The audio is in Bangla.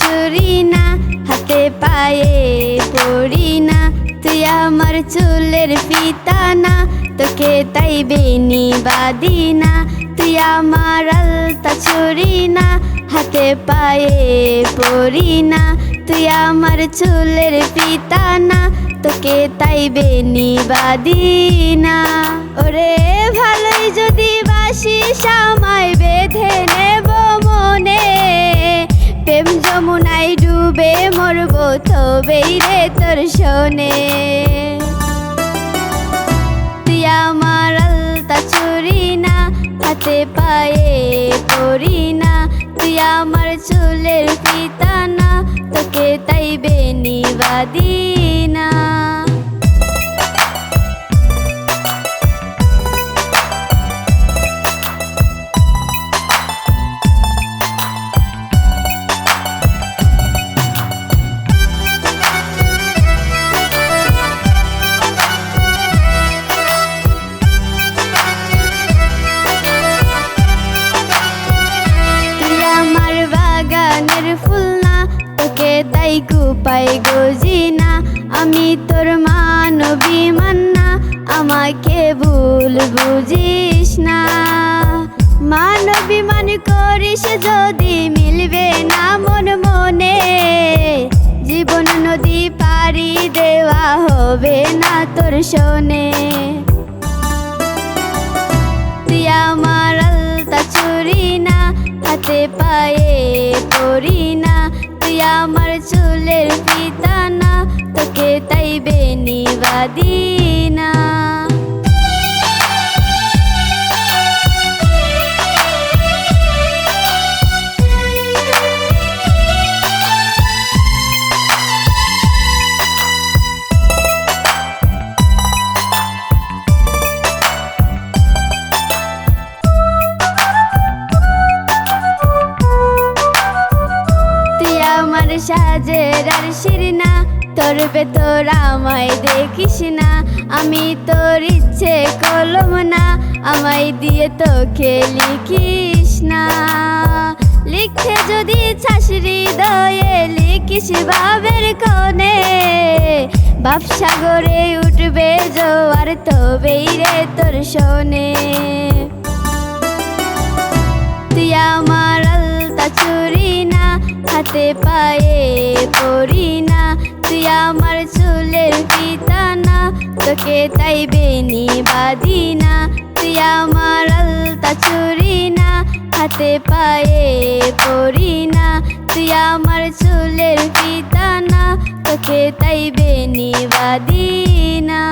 চুরি হাতে পায়ে পড়ি না। তুই আমার চুলের পিতা না তোকে তাই বেনি বাদি না তুই আমার আলতা চুরি না, হাতে পায়ে পড়ি না। তুই আমার চুলের পিতা না তোকে তাই বেনি বাদি না ওরে ভালোই যদি বা মরব তবেই রে তোর শোনে। তুই আমার আলতা চুরি না, হাতে পায়ে পড়ি না। তুই আমার চুলের পিতা না, তোকে তাই বেনি বাদি না তাই কুপাই গজি না আমি তোর মানবী মান্না, আমাকে ভুল বুঝিস না। মানবী মান করিস যদি মিলবে না মন মনে, জীবন নদী পারি দেওয়া হবে না তোর শোনে। তুই আমার আলতা চুরি না, হাতে পায়ে পড়ি আমার চুলের পিতা না তোকে তাই বেনি বাদি সাজের আর শিরনা তোর ভেতর আমায় দেখিস না। আমি তোর ইচ্ছে কলম না। আমায় দিয়ে তোকে লিখিস না। লিখে যদি ছাসরি দয়ে লিখিস বাবের কোণে। বাপসাগরে উঠবে জোয়ার তবেই রে তোর শোনে। তুই আমার আলতা চুরি হাতে পায়ে পড়ি না, তুই আমার চুলের পিতা না তোকে তাই বেনি বাদি না তুই আমার আলতা চুরি না হাতে পায়ে পড়ি না, তুই আমার চুলের পিতা না তোকে তাই বেনি বাদি না